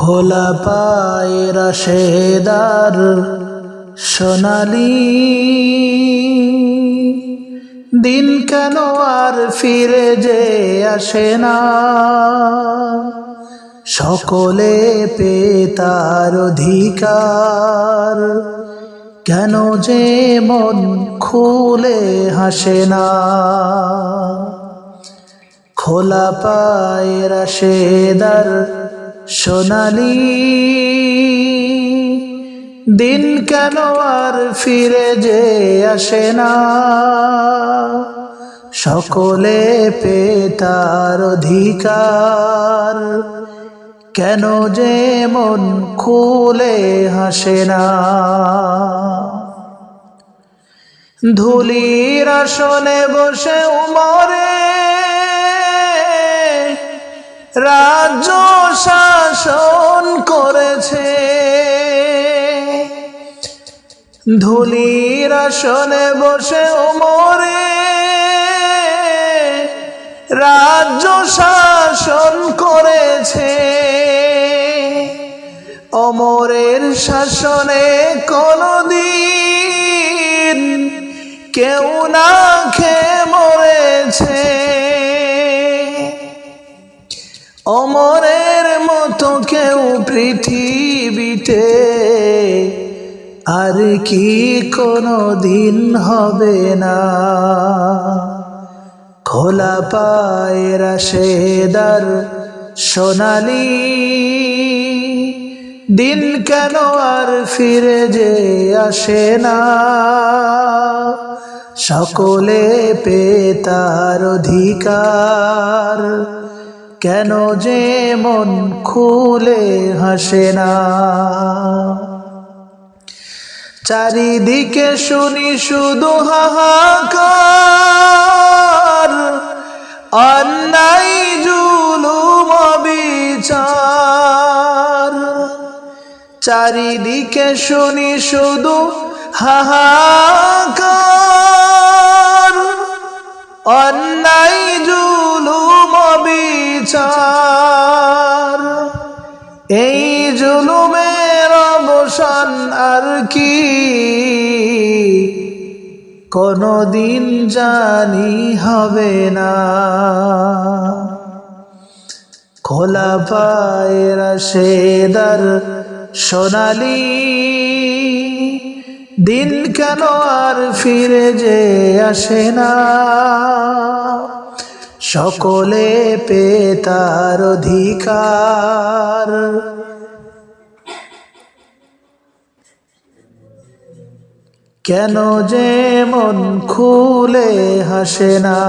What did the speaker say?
খোলা পায়ের সেদার সোনালি। দিন কেন আর ফিরে যে আসে না? সকলে পে তার অধিকার। কেন যে মন খুলে হাসে না? খোলা পায়ের সেদার সোনালি, দিন কেন আর ফিরে যে আসে না? সকলে পে তার অধিকার, কেন যে মন খুলে হাসে না? ধুলির আসনে বসে উমরে রাজ্য শাসন করেছে। ধুলির আসনে বসে উমরে রাজ্য শাসন করেছে। অমরের শাসনে কোনদিন কেউ না খেয়ে অমরের মতো কেউ পৃথিবীতে। আর কি কোনো দিন হবে না। খোলা পায়ের সেদার সোনালি। দিন কেন আর ফিরে যে আসে না। সকলে পে তার অধিকার। কেন যে মন খুলে হাসে না? চারিদিকে শুনি শুধু হাহাকার, অন্যায় জুলুম বিচার চারিদিকে শুনি শুধু হাহাকার। এই জুলুমের অবসান আর কি? কোনদিন জানি হবে না। খোলা পায়ের সেদার সোনালি, দিন কেন আর ফিরে যে আসে না? সকলে পেতার অধিকার। কেন যে মন খুলে হাসে না?